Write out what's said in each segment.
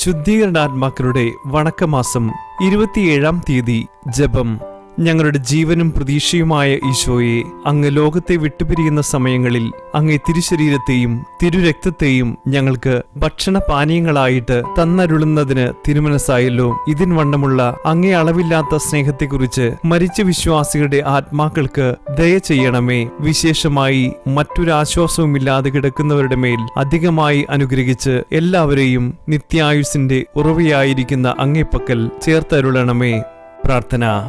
ശുദ്ധീകരണാത്മാക്കളുടെ വണക്കമാസം ഇരുപത്തിയേഴാം തീയതി ജപം. ഞങ്ങളുടെ ജീവനും പ്രതീക്ഷയുമായ ഈശോയെ അങ്ങ് ലോകത്തെ വിട്ടുപിരിയുന്ന സമയങ്ങളിൽ അങ്ങേ തിരുശരീരത്തെയും തിരുരക്തത്തെയും ഞങ്ങൾക്ക് ഭക്ഷണ പാനീയങ്ങളായിട്ട് തന്നരുളുന്നതിന് തിരുമനസ്സായല്ലോ. ഇതിൻ വണ്ണമുള്ള അങ്ങേ അളവില്ലാത്ത സ്നേഹത്തെക്കുറിച്ച് മരിച്ച വിശ്വാസികളുടെ ആത്മാക്കൾക്ക് ദയ ചെയ്യണമേ. വിശേഷമായി മറ്റൊരാശ്വാസവുമില്ലാതെ കിടക്കുന്നവരുടെ മേൽ അധികമായി അനുഗ്രഹിച്ച് എല്ലാവരെയും നിത്യായുസിന്റെ ഉറവയായിരിക്കുന്ന അങ്ങേപ്പക്കൽ ചേർത്തരുളണമേ. പ്രാർത്ഥന.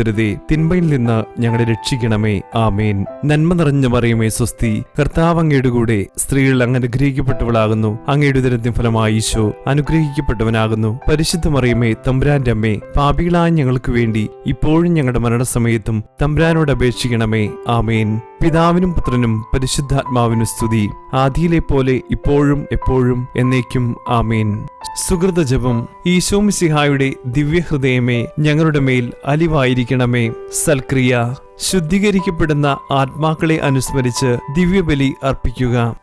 ഉൾപ്പെടുത്തരുതേ തിന്മയിൽ നിന്ന് ഞങ്ങളെ രക്ഷിക്കണമേ. ആമേൻ. നന്മ നിറഞ്ഞ മറിയമേ സ്വസ്തി. കർത്താവ് അങ്ങയുടെ കൂടെ സ്ത്രീകൾ അങ്ങ് അനുഗ്രഹിക്കപ്പെട്ടവളാകുന്നു. അങ്ങയുടെ ദിനത്തിന് ഫലമായി ഈശോ അനുഗ്രഹിക്കപ്പെട്ടവനാകുന്നു. പരിശുദ്ധ മറിയമേ തമ്പുരാന്റെ അമ്മേ പാപികളായ ഞങ്ങൾക്ക് വേണ്ടി ഇപ്പോഴും ഞങ്ങളുടെ മരണസമയത്തും തമ്പുരാനോട് അപേക്ഷിക്കണമേ. ആമേൻ. പിതാവിനും പുത്രനും പരിശുദ്ധാത്മാവിനും സ്തുതി. ആദിയിലെ പോലെ ഇപ്പോഴും എപ്പോഴും എന്നേക്കും ആമേൻ. സുഹൃത ജപം. ഈശോ ഈശോമിസിഹായുടെ ദിവ്യഹൃദയമേ ഞങ്ങളുടെ മേൽ അലിവായിരിക്കണമേ. സൽക്രിയ. ശുദ്ധീകരിക്കപ്പെടുന്ന ആത്മാക്കളെ അനുസ്മരിച്ച് ദിവ്യബലി അർപ്പിക്കുക.